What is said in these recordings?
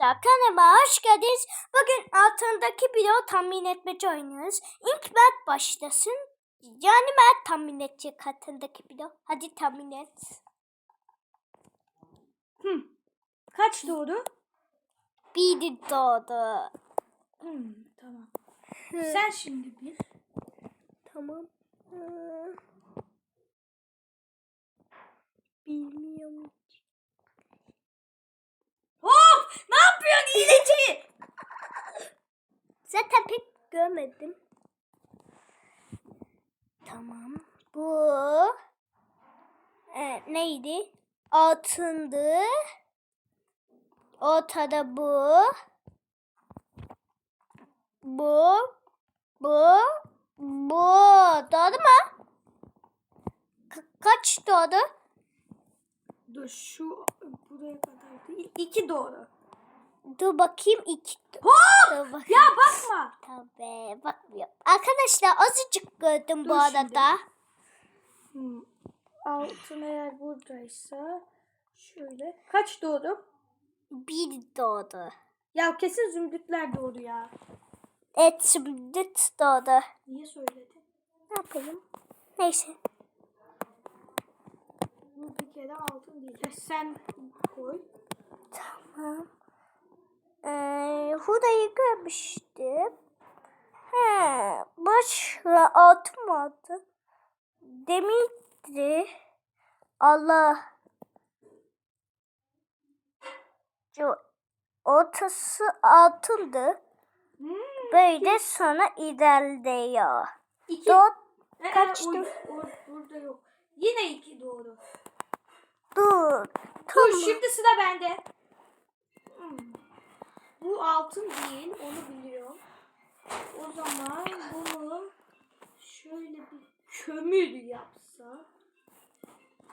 arkadaşlar kanalıma hoş geldiniz. Bugün altındaki bloğu tahmin etmece oynuyoruz. İlk Mert başlasın. Yani Mert tahmin edecek altındaki bloğu. Hadi tahmin et. Hı. Kaç doğru? Biri doğdu. Hmm, tamam. Sen şimdi bir. Tamam. Bilmiyorum. Ne yapıyorsun hileci? Zaten pek görmedim. Tamam. Bu e, neydi? Altındı. Ortada bu. Bu. Bu. Bu. Doğru mu? Ka- kaç doğru? Dur şu buraya kadar değil. İki doğru. Dur bakayım iki. Hop! Dur bakayım. Ya bakma. Tabii bakmıyorum. Arkadaşlar azıcık gördüm bu Dur şimdi. arada. Hmm. Altın eğer buradaysa şöyle. Kaç doğru? Bir doğdu. Ya kesin zümrütler doğru ya. Evet şimdi doğdu. Niye söyledin? Ne yapayım? Neyse. Bu bir kere altın değil. Sen koy. Tamam. Ee, hurayı görmüştüm. He, başka altın vardı. Demirdi. Allah. Ortası altındı. Hmm. Böyle sonra ilerliyor. İki. Dört, Ee, kaçtı? o- o- burada yok. Yine iki doğru. dur. Dur şimdi sıra bende. Hmm. Bu altın değil onu biliyorum. O zaman bunu şöyle bir kömür yapsa.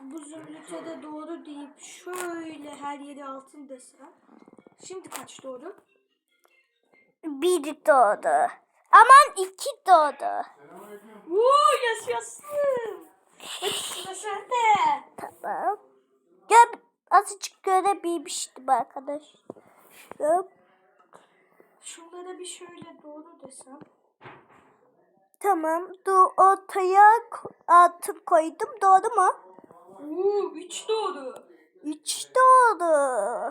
Bu zümrüte de doğru deyip şöyle her yeri altın desem. Şimdi kaç doğru? Bir doğdu. Aman iki doğdu. Woo yaşasın. Hadi sıra sende. Tamam. Gel azıcık görebilmiştim arkadaşlar. Şunlara bir şöyle doğru desem. Tamam. Dur ortaya altın koydum. Doğru mu? Uuu üç doğru. Üç doğru.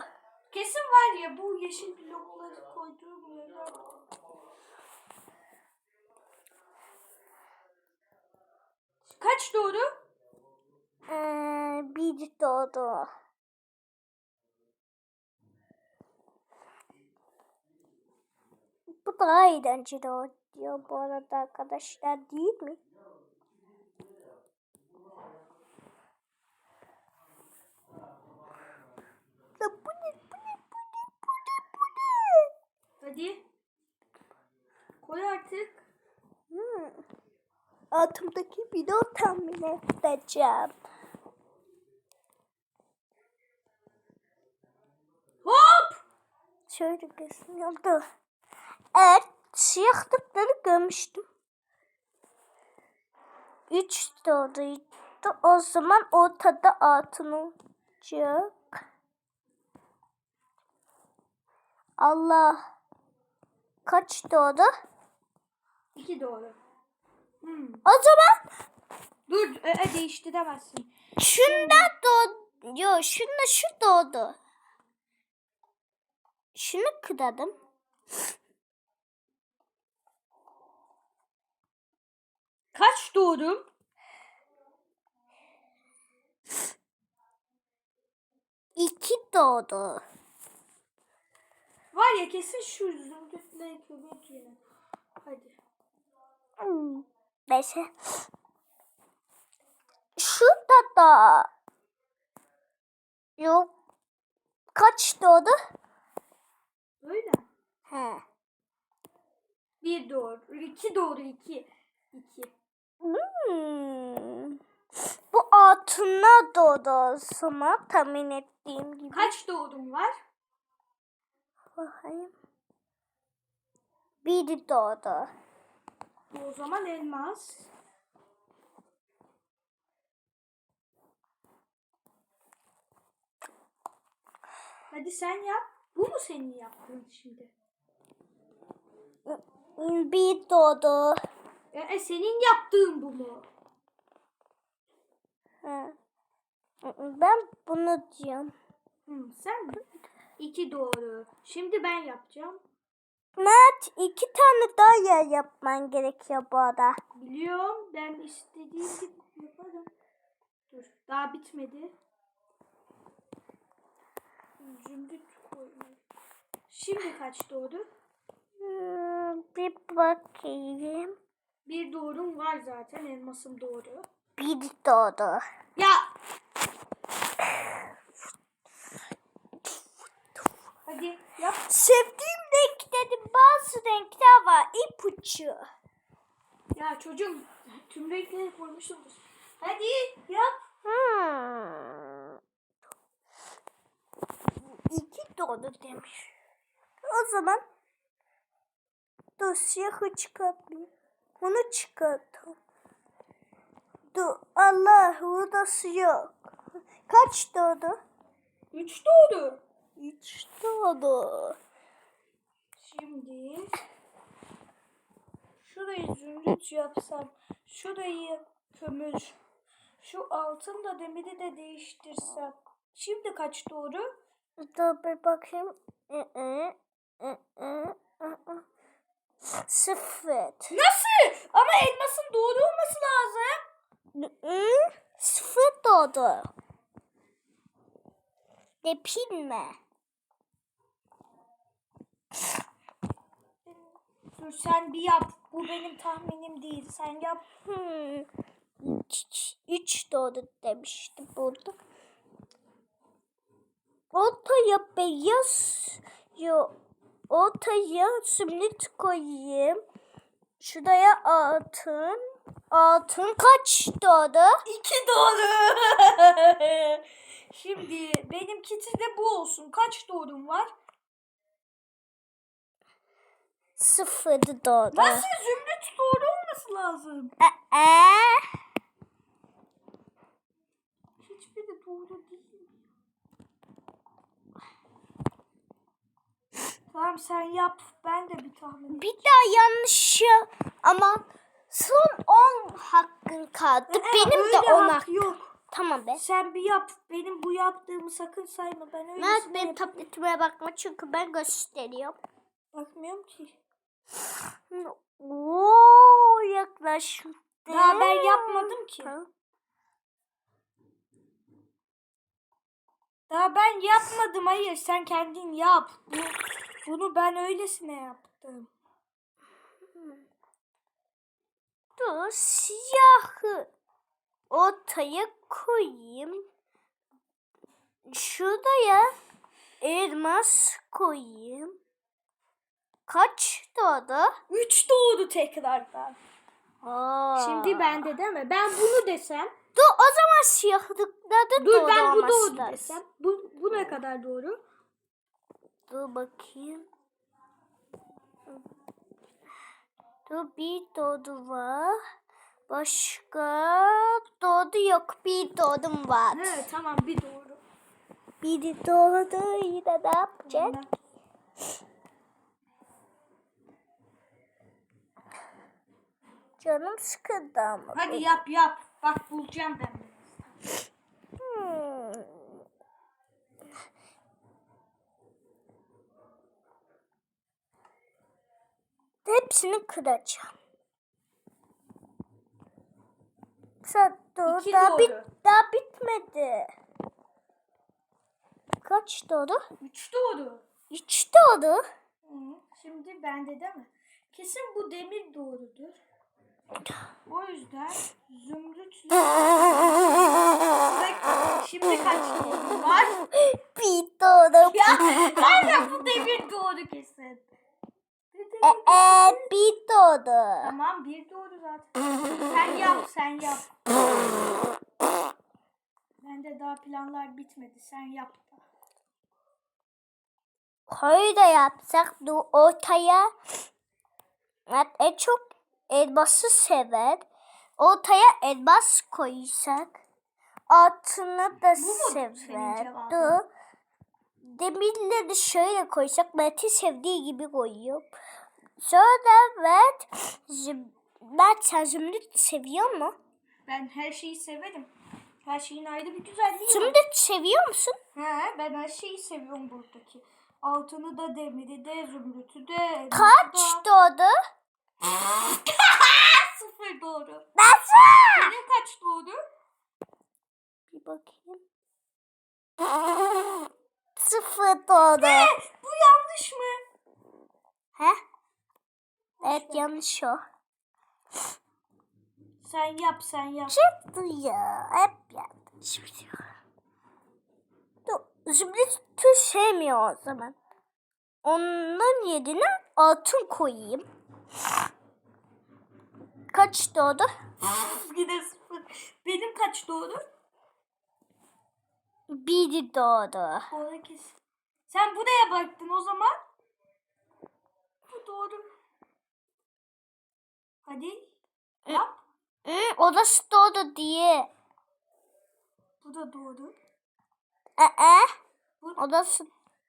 Kesin var ya bu yeşil blokları koyduğum yerler. Kaç doğru? Ee, bir doğru. Bu daha eğlenceli oluyor bu arada arkadaşlar değil mi? Ya bu ne bu ne bu ne bu ne bu ne? Hadi. Koy artık. Hmm. Altımdaki video tahmin edeceğim. Hop! Şöyle göstereyim. Dur. Evet. Siyahlıkları görmüştüm. Üç doğruydu. O zaman ortada altın olacak. Allah. Kaç doğru? İki doğru. Hmm. O zaman Dur e, e, değiştiremezsin. şunda doğdu. Yok şunda şu doğdu. Şunu kıradım. Kaç doğru? İki doğdu. Var ya kesin şu zümrütle kömür yine. Hadi. Hmm, Neyse. Şurada da yok. Kaç doğdu? Öyle. He. Bir doğru. iki doğru iki. İki. Hmm. Bu altına doğdu o zaman tahmin ettiğim gibi. Kaç doğrum var? Bakayım. Biri doğdu. O zaman elmas. Hadi sen yap. Bu mu senin yaptığın şimdi? Bir doğdu. E, senin yaptığın bu mu? Ben bunu diyorum. Hı, sen mi? İki doğru. Şimdi ben yapacağım. Mert iki tane daha yer yapman gerekiyor bu arada. Biliyorum. Ben istediğim gibi yaparım. Dur. Daha bitmedi. Zümrüt koymayı. Şimdi kaç doğru? Hmm, bir bakayım. Bir doğrum var zaten. Elmasım doğru. Bir doğdu. Ya! Hadi yap. Sevdiğim renklerin bazı renkler var. İpucu. Ya çocuğum tüm renkleri koymuşsunuz. Hadi yap. Hmm. İki doğdu demiş. O zaman siyahı çıkartmayayım. Bunu çıkartalım. Dur Allah hurdası yok. Kaç doğdu? Üç doğru. Üç doğdu. Şimdi şurayı zümrüt yapsam, şurayı kömür, şu altın da demiri de değiştirsem. Şimdi kaç doğru? Dur bir bakayım. Sıfır. Nasıl? Ama elmasın doğru olması lazım. Hı Sıfır doğdu. Depinme. Dur sen bir yap. Bu benim tahminim değil. Sen yap. Hmm. Üç, üç doğdu demişti burada. Ortaya beyaz yo ortaya simlit koyayım. Şuraya altın. Altın kaç doğdu? İki doğru. Şimdi benimkisi de bu olsun. Kaç doğrum var? Sıfır doğdu. Nasıl zümrüt doğru olması lazım? Ee, Hiçbiri doğru değil. Tamam sen yap. Ben de bir tahmin bir daha yanlış ya- ama son 10 hakkın kaldı. Ee, Benim de 10 hak hakkım. yok. Tamam be. Sen bir yap. Benim bu yaptığımı sakın sayma. Ben öyle Mert benim tabletime bakma çünkü ben gösteriyorum. bakmıyorum ki. Oo yaklaştı. Daha ben yapmadım ki. Ha. Daha ben yapmadım. Hayır sen kendin yap. Bu, bunu ben öylesine yaptım. Dur siyahı ortaya koyayım. Şuraya elmas koyayım. Kaç doğdu? Üç doğdu tekrardan. Aa. Şimdi bende değil mi? Ben bunu desem. Dur o zaman siyahlıklarda Dur doğru ben bu lazım. desem. Bu, bu ne kadar doğru? Dur bakayım. Dur bir doğdu var. Başka doğdu yok. Bir doğdum var. He tamam bir doğru. Biri doğdu yine ne yapacak? Canım sıkıldı ama. Hadi benim. yap yap. Bak bulacağım ben. Hmm. Hepsini kıracağım. Sen dur, İki daha, doğru. bit, daha bitmedi. Kaç doğdu? Üç doğru. Üç doğdu. Şimdi bende değil mi? Kesin bu demir doğrudur. O yüzden zümrüt Şimdi kaç doğru var? Bir doğdu. Ya aynen bu demir doğru kesin. E, e, bir doğdu. Tamam bir doğru zaten. Sen yap sen yap. Bende daha planlar bitmedi. Sen yap. Koyu da yapsak dur ortaya Evet, en çok elması sever. Ortaya elmas koysak altını da Bu sever. Dur. demirleri şöyle koysak Mert'in sevdiği gibi koyuyorum. Züm, Mert sen zümrüt seviyor mu? Ben her şeyi severim. Her şeyin ayrı bir güzelliği var. Zümrüt seviyor musun? He, ben her şeyi seviyorum buradaki. Altını da, demiri de, zümrütü de. Kaç da. doğdu? Sıfır doğru. Nasıl? Senin kaç doğru? Bir bakayım. Sıfır doğdu. Bu yanlış mı? He? Evet yanlış o. Sen yap, sen yap. Çıktı ya. Hep yanlış biliyor. Dur, Zümrüt'ü sevmiyor o zaman. Onun yerine altın koyayım. Kaç doğdu? Yine sıfır. Benim kaç doğru? Bir doğdu. Doğru kesin. Sen buraya baktın o zaman. Bu doğru. Hadi. Yap. Hı, odası doğdu diye. Bu da doğru. Ee, Bu... odası,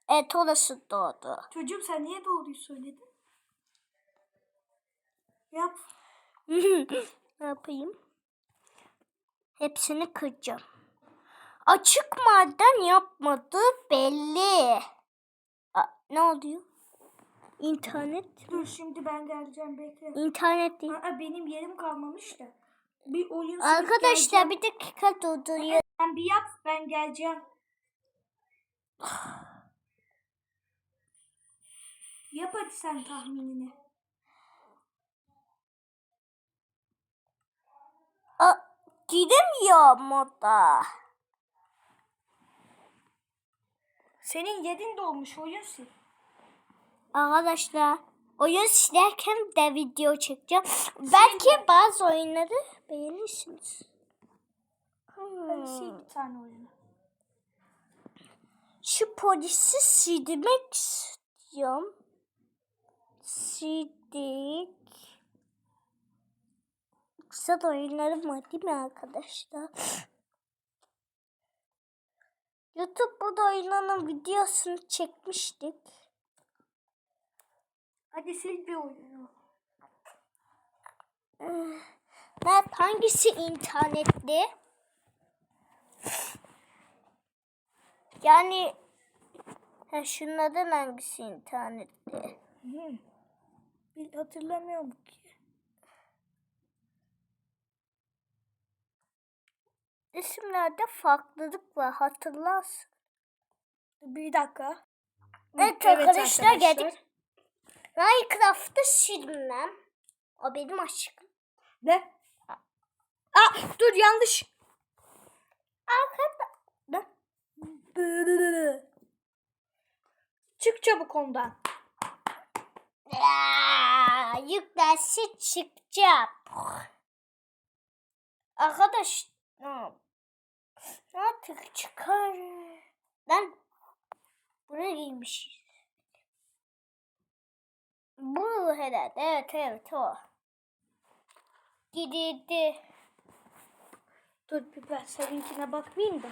evet odası doğdu. Çocuğum sen niye doğruyu söyledin? Yap. ne yapayım? Hepsini kıracağım. Açık maden yapmadı belli. Aa, ne oluyor? İnternet. Dur şimdi ben geleceğim bekle. İnternet değil. Aa, benim yerim kalmamış da. Bir oyun Arkadaşlar bir dakika durduruyor. Sen bir yap ben geleceğim. Yap hadi sen tahminini. Aa, gidemiyor moda. Senin yedin dolmuş oyun sil. Arkadaşlar oyun silerken de video çekeceğim. Belki bazı oyunları beğenirsiniz. Hadi sil Hmm. bir tane oyunu. Şu polisi sildirmek istiyorum. Sildik. Güzel oyunlarım var değil mi arkadaşlar? YouTube'da oyunların videosunu çekmiştik. Hadi sil bir oyunu. Mert hangisi internetli? Yani ha, şunlardan hangisi internetli? Hı. Bir hatırlamıyorum ki. İsimlerde farklılık var hatırlarsın. Bir dakika. Evet, arkadaşlar, geldik. Minecraft'ı silmem. O benim aşkım. Ne? Aa, dur yanlış. Arkada. Ne? Çık çabuk ondan. Ya, yüklerse çıkacağım. Arkadaş ne artık çıkar. Ben buraya giymişiz. Bu herhalde evet evet o. Gidildi. Dur bir ben seninkine bakmayayım da.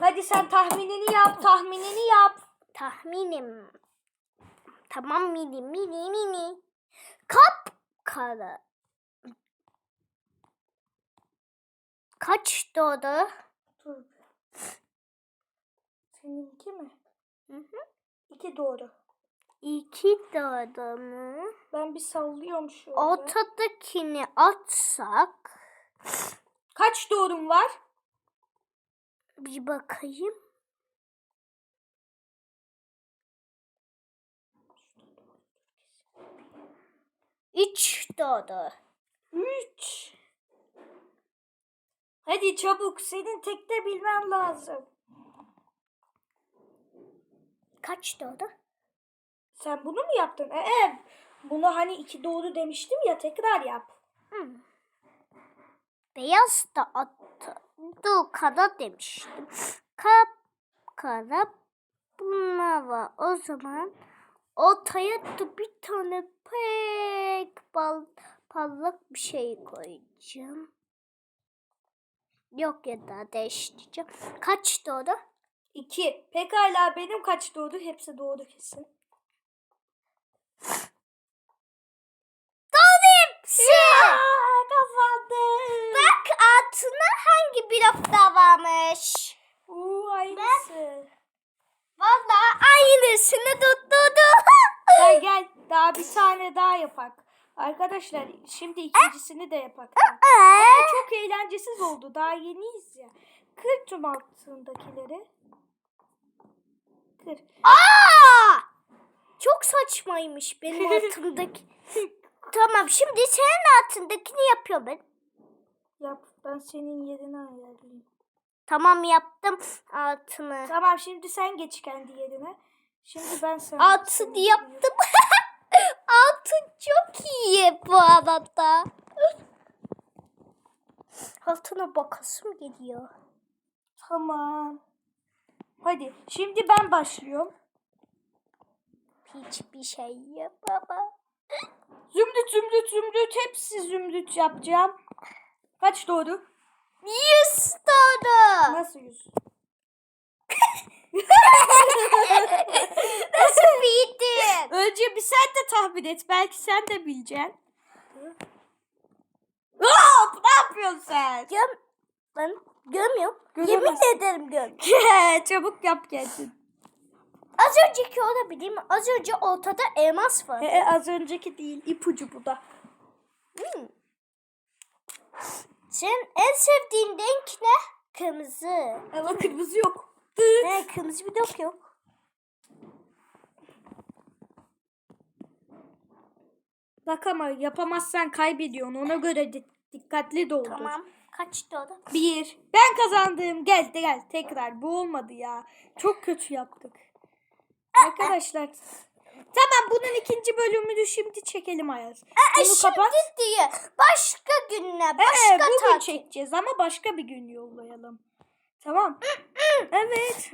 Hadi sen tahminini yap, tahminini yap. Tahminim. Tamam mini mini mini. Kap kara. Kaç doğdu? Dur. Seninki mi? Hı hı. İki doğru. İki doğdu mu? Ben bir sallıyorum şöyle. Ortadakini atsak Kaç doğrum var? bir bakayım. Üç doğdu. Üç. Hadi çabuk senin tekte bilmen lazım. Kaç doğdu? Sen bunu mu yaptın? Ee, bunu hani iki doğru demiştim ya tekrar yap. Hmm. Beyaz da attı. Dur kara demiştim. Kap kara bunlar var. O zaman ortaya da bir tane pek bal, parlak bir şey koyacağım. Yok ya da değiştireceğim. Kaç doğru? 2. Pekala benim kaç doğdu? Hepsi doğdu kesin. Doğru hepsi. Kazandım. Bak altına hangi blokta varmış? Uuu aynısı. Vallahi aynısını tutturdu. Gel gel daha bir tane daha yapak. Arkadaşlar şimdi ikincisini de yapak. Ama çok eğlencesiz oldu. Daha yeniyiz ya. Kır tüm altındakileri. Kır. Aa! Çok saçmaymış benim altımdaki. tamam şimdi senin altındakini yapıyorum ben. Yap ben senin yerine ayarlayayım. Tamam yaptım altını. Tamam şimdi sen geç kendi yerine. Şimdi ben sana. Altını yaptım. İyi bu arada. Altına bakasım geliyor. Tamam. Hadi şimdi ben başlıyorum. Hiçbir şey yapamam. Zümrüt zümrüt zümrüt hepsi zümrüt yapacağım. Kaç doğru? Yüz tane. Nasıl yüz? Nasıl bildin? Önce bir sen de tahmin et. Belki sen de bileceksin. Hop! Ne yapıyorsun sen? Göm... Ben görmüyorum. Göremezsin. Yemin ederim görmüyorum. Çabuk yap kendin. Az önceki olabilir mi? Az önce ortada elmas var. He, az önceki değil. ipucu bu da. Hmm. Senin en sevdiğin renk ne? Kırmızı. Ama kırmızı yok. Ne kırmızı bir yok yok. Bak ama yapamazsan kaybediyorsun. Ona göre di- dikkatli doldur. Tamam. Kaç doğru? Bir. Ben kazandım. Gel de gel. Tekrar. Bu olmadı ya. Çok kötü yaptık. Arkadaşlar. Tamam bunun ikinci bölümünü şimdi çekelim Ayaz. Bunu Şimdi kapat. diye başka günler, Ee, başka bugün tatil. çekeceğiz ama başka bir gün yollayalım. Tamam. evet.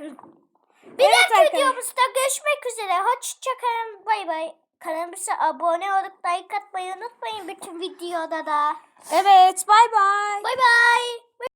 Bir Evet dahaki videomuzda görüşmek üzere. Hoşçakalın. Bay bay. Kanalımıza abone olup like atmayı unutmayın bütün videoda da. Evet. Bay bay. Bay bay.